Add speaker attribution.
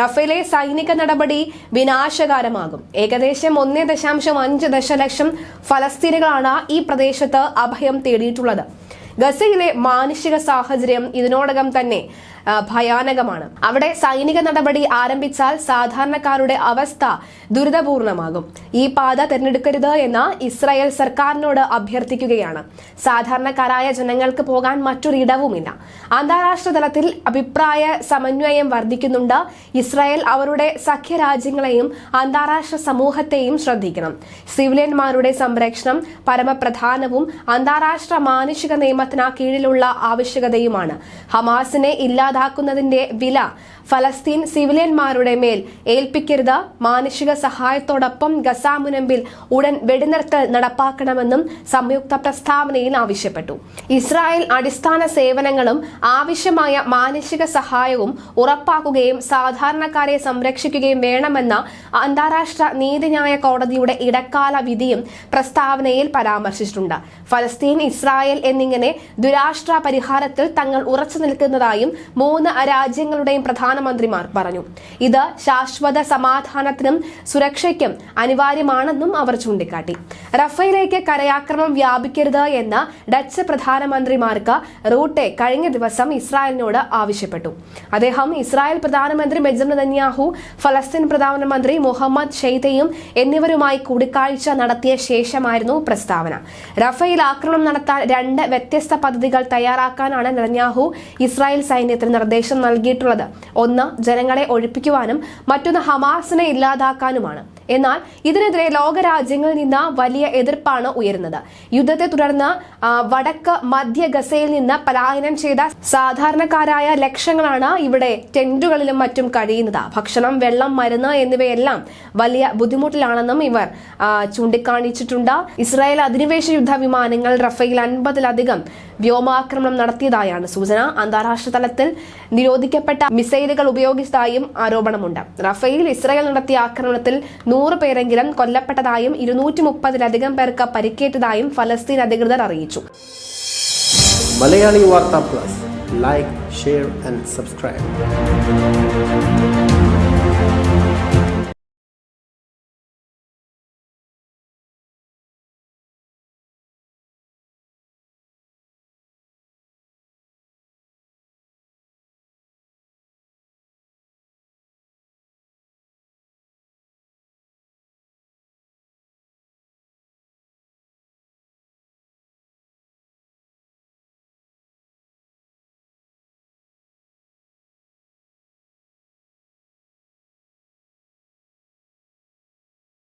Speaker 1: Raffaele സൈനിക നടപടി വിനാശകാരമാകും. ഏകദേശം ഒന്നേ ദശാംശം അഞ്ച് ദശലക്ഷം ഫലസ്തീനുകളാണ് ഈ പ്രദേശത്ത് അഭയം തേടിയിട്ടുള്ളത്. ഗസയിലെ മാനുഷിക സാഹചര്യം ഇതിനോടകം തന്നെ ഭയാനകമാണ്. അവിടെ സൈനിക നടപടി ആരംഭിച്ചാൽ സാധാരണക്കാരുടെ അവസ്ഥ ദുരിതപൂർണമാകും. ഈ പാത തിരഞ്ഞെടുക്കരുത് എന്ന് ഇസ്രായേൽ സർക്കാരിനോട് അഭ്യർത്ഥിക്കുകയാണ്. സാധാരണക്കാരായ ജനങ്ങൾക്ക് പോകാൻ മറ്റൊരിടവുമില്ല. അന്താരാഷ്ട്ര തലത്തിൽ അഭിപ്രായ സമന്വയം വർദ്ധിക്കുന്നുണ്ട്. ഇസ്രായേൽ അവരുടെ സഖ്യരാജ്യങ്ങളെയും അന്താരാഷ്ട്ര സമൂഹത്തെയും ശ്രദ്ധിക്കണം. സിവിലിയന്മാരുടെ സംരക്ഷണം പരമപ്രധാനവും അന്താരാഷ്ട്ര മാനുഷിക നിയമത്തിന് കീഴിലുള്ള ആവശ്യകതയുമാണ്. ഹമാസിനെ ഇല്ലാതാക്കുന്നതിന്റെ വില ഫലസ്തീൻ സിവിലിയന്മാരുടെ മേൽ ഏൽപ്പിക്കരുത്. മാനുഷിക സഹായത്തോടൊപ്പം ഗസ മുനമ്പിൽ ഉടൻ വെടിനിർത്തൽ നടപ്പാക്കണമെന്നും സംയുക്ത പ്രസ്താവനയിൽ ആവശ്യപ്പെട്ടു. ഇസ്രായേൽ അടിസ്ഥാന സേവനങ്ങളും ആവശ്യമായ മാനുഷിക സഹായവും ഉറപ്പാക്കുകയും സാധാരണക്കാരെ സംരക്ഷിക്കുകയും വേണമെന്ന അന്താരാഷ്ട്ര നീതിന്യായ കോടതിയുടെ ഇടക്കാല വിധിയും പ്രസ്താവനയിൽ പരാമർശിച്ചിട്ടുണ്ട്. ഫലസ്തീൻ ഇസ്രായേൽ എന്നിങ്ങനെ ദുരാഷ്ട്ര പരിഹാരത്തിൽ തങ്ങൾ ഉറച്ചു നിൽക്കുന്നതായും മൂന്ന് രാജ്യങ്ങളുടെയും പ്രധാനമന്ത്രിമാർ പറഞ്ഞു. ഇത് ശാശ്വത സമാധാനത്തിനും സുരക്ഷയ്ക്കും അനിവാര്യമാണെന്നും അവർ ചൂണ്ടിക്കാട്ടി. റഫേലേക്ക് കരയാക്രമണം വ്യാപിക്കരുത് എന്ന് ഡച്ച് പ്രധാനമന്ത്രിമാർക്ക് റൂട്ടെ കഴിഞ്ഞ ദിവസം ഇസ്രായേലിനോട് ആവശ്യപ്പെട്ടു. അദ്ദേഹം ഇസ്രായേൽ പ്രധാനമന്ത്രി ബെഞ്ചമിൻ നെതന്യാഹു ഫലസ്തീൻ പ്രധാനമന്ത്രി മുഹമ്മദ് ഷെയ്തയും എന്നിവരുമായി കൂടിക്കാഴ്ച നടത്തിയ ശേഷമായിരുന്നു പ്രസ്താവന. റഫേൽ ആക്രമണം നടത്താൻ രണ്ട് വ്യത്യസ്ത പദ്ധതികൾ തയ്യാറാക്കാനാണ് നെതന്യാഹു ഇസ്രായേൽ സൈന്യത്തിന് നിർദ്ദേശം നൽകിയിട്ടുള്ളത്. ഒന്ന് ജനങ്ങളെ ഒഴിപ്പിക്കുവാനും മറ്റൊന്ന് ഹമാസിനെ ഇല്ലാതാക്കാനുമാണ്. എന്നാൽ ഇതിനെതിരെ ലോകരാജ്യങ്ങളിൽ നിന്ന് വലിയ എതിർപ്പാണ് ഉയരുന്നത്. യുദ്ധത്തെ തുടർന്ന് വടക്ക് മധ്യ ഗസയിൽ നിന്ന് പലായനം ചെയ്ത സാധാരണക്കാരായ ലക്ഷങ്ങളാണ് ഇവിടെ ടെന്റുകളിലും മറ്റും കഴിയുന്നത്. ഭക്ഷണം വെള്ളം മരുന്ന് എന്നിവയെല്ലാം വലിയ ബുദ്ധിമുട്ടിലാണെന്നും ഇവർ ചൂണ്ടിക്കാണിച്ചിട്ടുണ്ട്. ഇസ്രായേൽ അധിനിവേശ യുദ്ധ വിമാനങ്ങൾ റഫേൽ അൻപതിലധികം വ്യോമാക്രമണം നടത്തിയതായാണ് സൂചന. അന്താരാഷ്ട്ര തലത്തിൽ നിരോധിക്കപ്പെട്ട മിസൈലുകൾ ഉപയോഗിച്ചതായും ആരോപണമുണ്ട്. റഫേൽ ഇസ്രായേൽ നടത്തിയ ആക്രമണത്തിൽ നൂറ് പേരെങ്കിലും കൊല്ലപ്പെട്ടതായും ഇരുന്നൂറ്റി മുപ്പതിലധികം പേർക്ക് പരിക്കേറ്റതായും ഫലസ്തീൻ അധികൃതർ അറിയിച്ചു.
Speaker 2: മലയാളി വാർത്താ plus. Like share and subscribe